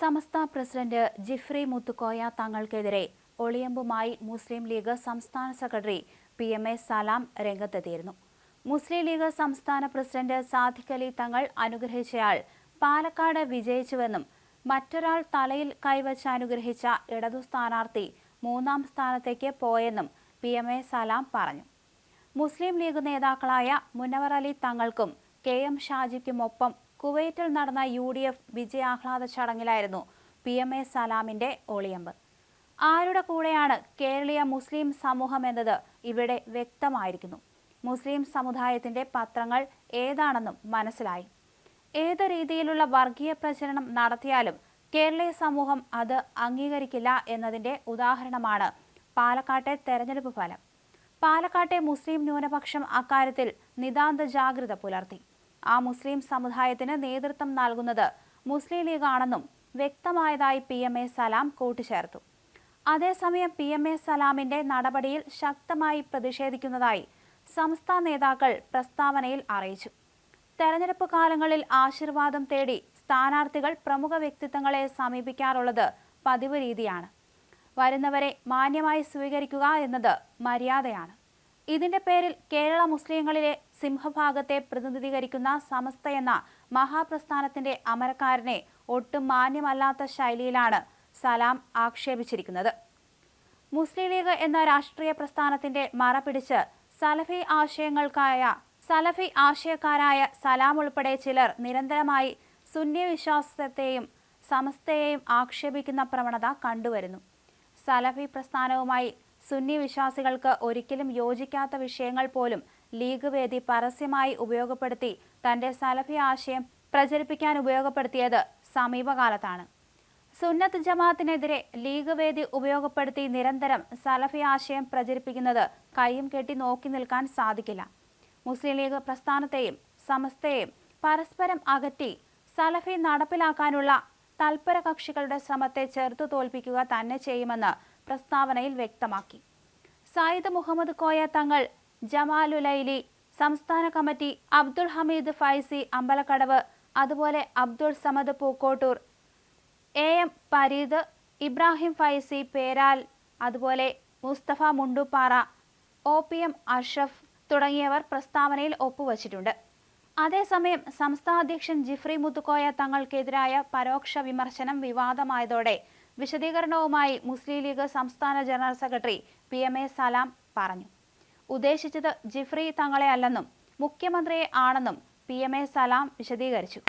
സമസ്ത president Jifri Muthukoya തങ്ങൾക്കെതിരെ ഒളിയമ്പുമായി മുസ്ലിം ലീഗ് സംസ്ഥാന secretary P M A Salam രംഗത്തെത്തിയിരുന്നു. മുസ്ലിം ലീഗ് സംസ്ഥാന പ്രസിഡന്റ് സാദിഖ് അലി തങ്ങൾ അനുഗ്രഹിച്ചയാൾ പാലക്കാട് വിജയിച്ചുവെന്നും മറ്റൊരാൾ തലയിൽ കൈവച്ച് അനുഗ്രഹിച്ച ഇടതു സ്ഥാനാർത്ഥി മൂന്നാം സ്ഥാനത്തേക്ക് പോയെന്നും പി എം എ സലാം പറഞ്ഞു. മുസ്ലിം ലീഗ് നേതാക്കളായ മുനവർ അലി തങ്ങൾക്കും കെ എം ഷാജിക്കുമൊപ്പം കുവൈറ്റിൽ നടന്ന യു ഡി എഫ് വിജയാഹ്ലാദ ചടങ്ങിലായിരുന്നു പി എം എ സലാമിന്റെ ഒളിയമ്പ്. ആരുടെ കൂടെയാണ് കേരളീയ മുസ്ലിം സമൂഹം എന്നത് ഇവിടെ വ്യക്തമായിരിക്കുന്നു. മുസ്ലിം സമുദായത്തിന്റെ പത്രങ്ങൾ ഏതാണെന്നും മനസ്സിലായി. ഏത് രീതിയിലുള്ള വർഗീയ പ്രചരണം നടത്തിയാലും കേരളീയ സമൂഹം അത് അംഗീകരിക്കില്ല എന്നതിന്റെ ഉദാഹരണമാണ് പാലക്കാട്ടെ തെരഞ്ഞെടുപ്പ് ഫലം. പാലക്കാട്ടെ മുസ്ലിം ന്യൂനപക്ഷം അക്കാര്യത്തിൽ നിതാന്ത ജാഗ്രത പുലർത്തി. ആ മുസ്ലിം സമുദായത്തിന് നേതൃത്വം നൽകുന്നത് മുസ്ലിം ലീഗാണെന്നും വ്യക്തമായതായി പി എം എ സലാം കൂട്ടിച്ചേർത്തു. അതേസമയം പി എം എ സലാമിന്റെ നടപടിയിൽ ശക്തമായി പ്രതിഷേധിക്കുന്നതായി സംസ്ഥാന നേതാക്കൾ പ്രസ്താവനയിൽ അറിയിച്ചു. തെരഞ്ഞെടുപ്പ് കാലങ്ങളിൽ ആശീർവാദം തേടി സ്ഥാനാർത്ഥികൾ പ്രമുഖ വ്യക്തിത്വങ്ങളെ സമീപിക്കാറുള്ളത് പതിവ് രീതിയാണ്. വരുന്നവരെ മാന്യമായി സ്വീകരിക്കുക എന്നത് മര്യാദയാണ്. ഇതിന്റെ പേരിൽ കേരള മുസ്ലിങ്ങളിലെ സിംഹഭാഗത്തെ പ്രതിനിധീകരിക്കുന്ന സമസ്ത എന്ന മഹാപ്രസ്ഥാനത്തിന്റെ അമരക്കാരനെ ഒട്ടും മാന്യമല്ലാത്ത ശൈലിയിലാണ് സലാം ആക്ഷേപിച്ചിരിക്കുന്നത്. മുസ്ലിം ലീഗ് എന്ന രാഷ്ട്രീയ പ്രസ്ഥാനത്തിന്റെ മറ പിടിച്ച് സലഫി ആശയങ്ങൾക്കായ സലഫി ആശയക്കാരായ സലാം ഉൾപ്പെടെ ചിലർ നിരന്തരമായി സുന്നി വിശ്വാസത്തെയും സമസ്തയെയും ആക്ഷേപിക്കുന്ന പ്രവണത കണ്ടുവരുന്നു. സലഫി പ്രസ്ഥാനവുമായി സുന്നി വിശ്വാസികൾക്ക് ഒരിക്കലും യോജിക്കാത്ത വിഷയങ്ങൾ പോലും ലീഗ് വേദി പരസ്യമായി ഉപയോഗപ്പെടുത്തി തന്റെ സലഫി ആശയം പ്രചരിപ്പിക്കാൻ ഉപയോഗപ്പെടുത്തിയത് സമീപകാലത്താണ്. സുന്നത്ത് ജമാഅത്തിനെതിരെ ലീഗ് വേദി ഉപയോഗപ്പെടുത്തി നിരന്തരം സലഫി ആശയം പ്രചരിപ്പിക്കുന്നത് കൈയും കെട്ടി നോക്കി നിൽക്കാൻ സാധിക്കില്ല. മുസ്ലിം ലീഗ് പ്രസ്ഥാനത്തെയും സമസ്തയെയും പരസ്പരം അകറ്റി സലഫി നടപ്പിലാക്കാനുള്ള തൽപര കക്ഷികളുടെ ശ്രമത്തെ ചെറുത്തു തോൽപ്പിക്കുക തന്നെ ചെയ്യുമെന്ന് പ്രസ്താവനയിൽ വ്യക്തമാക്കി. സായിദ് മുഹമ്മദ് കോയ തങ്ങൾ ജമാലുലൈലി സംസ്ഥാന കമ്മിറ്റി അബ്ദുൾ ഹമീദ് ഫൈസി അമ്പലക്കടവ് അതുപോലെ അബ്ദുൾ സമദ് പൂക്കോട്ടൂർ എ എം പരീദ് ഇബ്രാഹിം ഫൈസി പേരാൽ അതുപോലെ Musthafa Mundupara O P M Ashraf തുടങ്ങിയവർ പ്രസ്താവനയിൽ ഒപ്പുവച്ചിട്ടുണ്ട്. അതേസമയം സംസ്ഥാന അധ്യക്ഷൻ ജിഫ്രി മുത്തുക്കോയ തങ്ങൾക്കെതിരായ പരോക്ഷ വിമർശനം വിവാദമായതോടെ വിശദീകരണവുമായി മുസ്ലിം ലീഗ് സംസ്ഥാന general secretary P M A Salam പറഞ്ഞു. ഉദ്ദേശിച്ചത് ജിഫ്രി തങ്ങളെ അല്ലെന്നും മുഖ്യമന്ത്രിയെ ആണെന്നും പി എം എ സലാം വിശദീകരിച്ചു.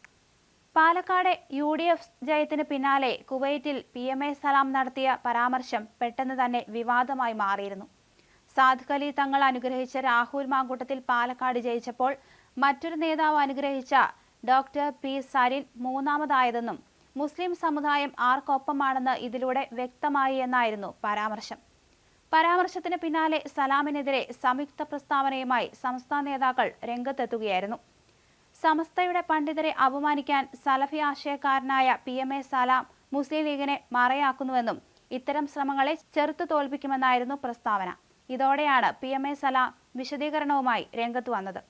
പാലക്കാട് യു ഡി എഫ് ജയത്തിന് പിന്നാലെ കുവൈറ്റിൽ പി എം എ സലാം നടത്തിയ പരാമർശം പെട്ടെന്ന് തന്നെ വിവാദമായി മാറിയിരുന്നു. സാദ്ഖലി തങ്ങൾ അനുഗ്രഹിച്ച രാഹുൽ മാങ്കൂട്ടത്തിൽ പാലക്കാട് ജയിച്ചപ്പോൾ മറ്റൊരു നേതാവ് അനുഗ്രഹിച്ച ഡോക്ടർ പി സരിൻ മൂന്നാമതായതെന്നും മുസ്ലിം സമുദായം ആർക്കൊപ്പമാണെന്ന് ഇതിലൂടെ വ്യക്തമായി എന്നായിരുന്നു പരാമർശം. പരാമർശത്തിന് പിന്നാലെ സലാമിനെതിരെ സംയുക്ത പ്രസ്താവനയുമായി സംസ്ഥാന നേതാക്കൾ രംഗത്തെത്തുകയായിരുന്നു. സമസ്തയുടെ പണ്ഡിതരെ അപമാനിക്കാൻ സലഫി ആശയക്കാരനായ പി എം എ സലാം മുസ്ലിം ലീഗിനെ മറയാക്കുന്നുവെന്നും ഇത്തരം ശ്രമങ്ങളെ ചെറുത്തു തോൽപ്പിക്കുമെന്നായിരുന്നു പ്രസ്താവന. ഇതോടെയാണ് പി എം എ സലാം വിശദീകരണവുമായി രംഗത്തു വന്നത്.